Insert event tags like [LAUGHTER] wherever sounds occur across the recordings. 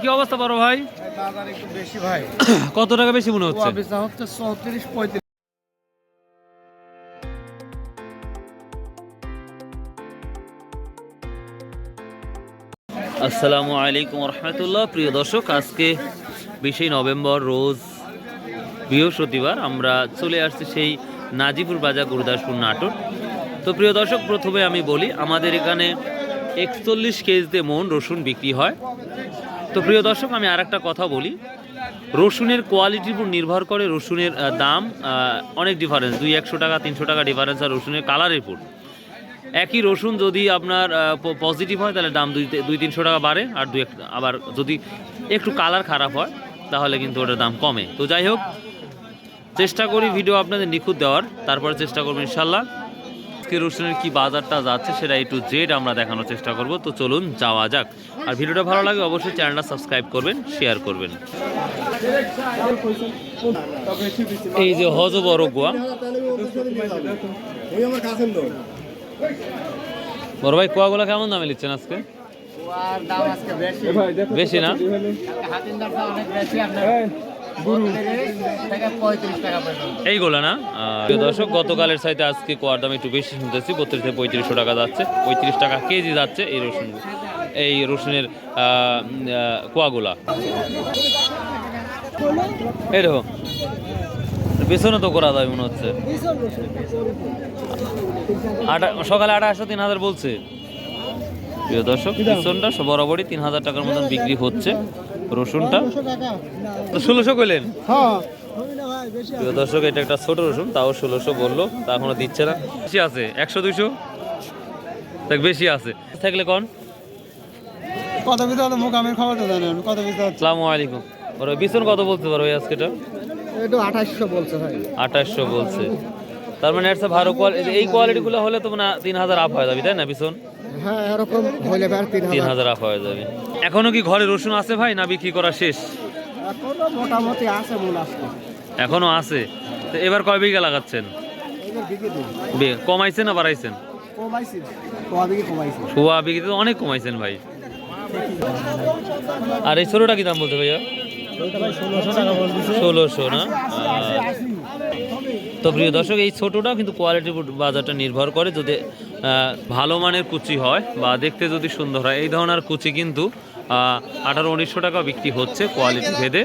কি অবস্থা বড় ভাই? বাজার একটু বেশি ভাই কত টাকা বেশি মনে হচ্ছে? হচ্ছে চৌত্রিশ পঁয়ত্রিশ আসসালামু আলাইকুম রহমতুল্লাহ। প্রিয় দর্শক, আজকে নভেম্বর, রোজ বৃহস্পতিবার আমরা চলে আসছি সেই নাজিপুর বাজার গুরুদাসপুর নাটোর। তো প্রিয় দর্শক, প্রথমে আমি বলি, আমাদের এখানে একচল্লিশ কেজিতে মন রসুন বিক্রি হয়। তো প্রিয় দর্শক, আমি আর একটা কথা বলি। রসুনের কোয়ালিটির উপর নির্ভর করে রসুনের দাম অনেক ডিফারেন্স দুই একশো টাকা, তিনশো টাকা ডিফারেন্স আর রসুনের কালারের উপর। একই রসুন যদি আপনার পজিটিভ হয়, তাহলে দাম দুই দুই তিনশো টাকা বাড়ে আর দুই আবার যদি একটু কালার খারাপ হয়, তাহলে কিন্তু ওটার দাম কমে। তো যাই হোক, চেষ্টা করি ভিডিও আপনাদের নিখুঁত দেওয়ার। তারপরে চেষ্টা করব ইনশাল্লাহ। আজকে রসুনের কি বাজারটা যাচ্ছে সেটা একটু জেড আমরা দেখানোর চেষ্টা করব। তো চলুন যাওয়া যাক। আর ভিডিওটা ভালো লাগে অবশ্যই চ্যানেলটা সাবস্ক্রাইব করবেন শেয়ার করবেন। এই যে হজ বড় গোয়া বড় ভাই কোয়াগুলো কেমন দামে নিচ্ছেন আজকে? বেশি। না পর্যন্ত। এইগুলো না? দর্শক, গতকালের সাইতে আজকে কোয়ার দাম একটু বেশি শুনতেছি, বত্রিশ থেকে পঁয়ত্রিশশো টাকা যাচ্ছে, পঁয়ত্রিশ টাকা কেজি যাচ্ছে এই রসুন, এই রসুনের কোয়াগুলা এই দেখো বেসনও তো করা যায় মনে হচ্ছে। সকালে আঠাশশো তিন হাজার বলছে। প্রিয় দর্শক বেসনটা বরাবরই তিন হাজার টাকার মতন বিক্রি হচ্ছে। রসুনটা? ষোলোশো কইলেন? হ্যাঁ প্রিয় দর্শক এটা একটা ছোট রসুন তাও ষোলোশো বলল তা এখনও দিচ্ছে না। বেশি আছে একশো দুইশো? দেখ বেশি আছে। থাকলে কোন? কত বিধা হলো মোকামের খবরটা জানেন কত বিধা আসসালামু আলাইকুম। ওর বিছন কত বলতে পারো ওই আজকেটা? একটু আঠাশশো বলছে ভাই। আঠাশশো বলছে। তার মানে একটা ভালো কোয়ালিটি এই কোয়ালিটিগুলো হলে তো মানে তিন হাজার আপ হয়ে যাবে তাই না বিছন হ্যাঁ এরকম হইলে তিন হাজার। আপ হয়ে যাবে। এখনও কি ঘরে রসুন আছে ভাই না বিক্রি করা শেষ? এখনও মোটামুটি আছে মূল আজকে। এখনও আছে? তো এবার কয় বিঘা লাগাচ্ছেন? কমাইছেন না বাড়াইছেন? সোয়া বিঘিতে তো অনেক কমাইছেন ভাই। আর এই ছোটোটা কি দাম বলতে ভাইয়া? ষোলোশো না? আহ, তো প্রিয় দর্শক এই ছোটোটাও কিন্তু কোয়ালিটির উপর বাজারটা নির্ভর করে যদি ভালো মানের কুচি হয় বা দেখতে যদি সুন্দর হয়। এই ধরনের কুচি কিন্তু আঠারো উনিশশো টাকা বিক্রি হচ্ছে কোয়ালিটি ভেদে।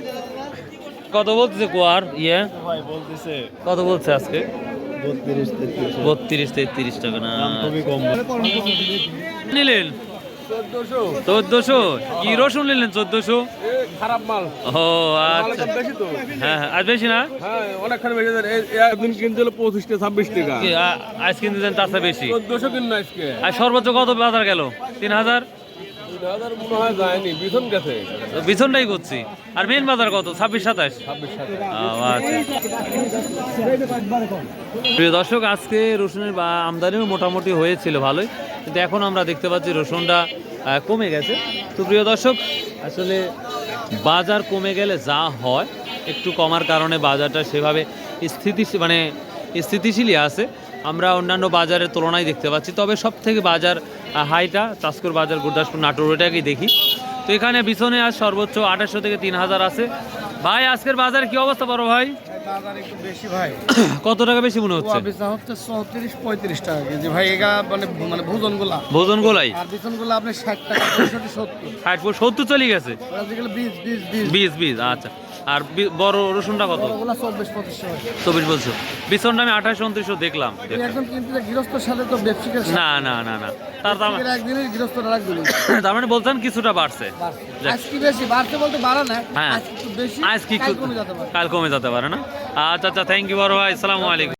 কত বলতেছে কোয়ার ইয়ে? কত বলছে আজকে? বত্রিশ তেত্রিশ। টাকা না। নিলেন? চোদ্দশো। কি রসুন নিলেন চোদ্দশো? খারাপ মাল। ও আচ্ছা। বেশি তো। হ্যাঁ হ্যাঁ আজ বেশি না? হ্যাঁ অনেকখানি বেশি একদিন কিনতে হলো পঁচিশ টাকা ছাব্বিশ টাকা। আজ কিনতে দেন তার বেশি? চোদ্দশো কিন আজকে। আর সর্বোচ্চ কত বাজার গেল? তিন হাজার? বিছনটাই করছি। আর মেন বাজার কত? ছাব্বিশ সাতাশ? আচ্ছা। প্রিয় দর্শক আজকে রসুনের আমদানিও মোটামুটি হয়েছিল ভালোই। কিন্তু এখন আমরা দেখতে পাচ্ছি রসুনটা কমে গেছে। তো প্রিয় দর্শক আসলে বাজার কমে গেলে যা হয় একটু কমার কারণে বাজারটা সেভাবে স্থিতি মানে স্থিতিশীলই আছে। আমরা অন্যান্য বাজারের তুলনায় দেখতে পাচ্ছি। তবে সব থেকে বাজার হাইটা চাষকর বাজার গুরদাসপুর নাটোর ওটাকেই দেখি। তো এখানে বিছনে আজ সর্বোচ্চ আঠাশশো থেকে তিন হাজার আছে। ভাই আজকের বাজার কি অবস্থা বড় ভাই? বেশি ভাই। [COUGHS] কত টাকা বেশি মনে হচ্ছে? চৌত্রিশ পঁয়ত্রিশ টাকা কেজি। ভাই এগা মানে মানে ভোজনগুলা ভোজন গোলাই আর বিছনগুলা আপনি ষাট টাকা সত্তর। ষাট সত্তর চলে গেছে? আচ্ছা। আর বড় রসুনটা কত? চব্বিশ বলছো। বিছনটা আমি আঠাশ উনত্রিশশো দেখলাম। না না না না। তার দাম [COUGHS] মানে বলছেন কিছুটা বাড়ছে। আজকে হ্যাঁ। কাল কমে যেতে পারে। না। আচ্ছা আচ্ছা থ্যাংক ইউ বড় ভাই আসসালামু আলাইকুম।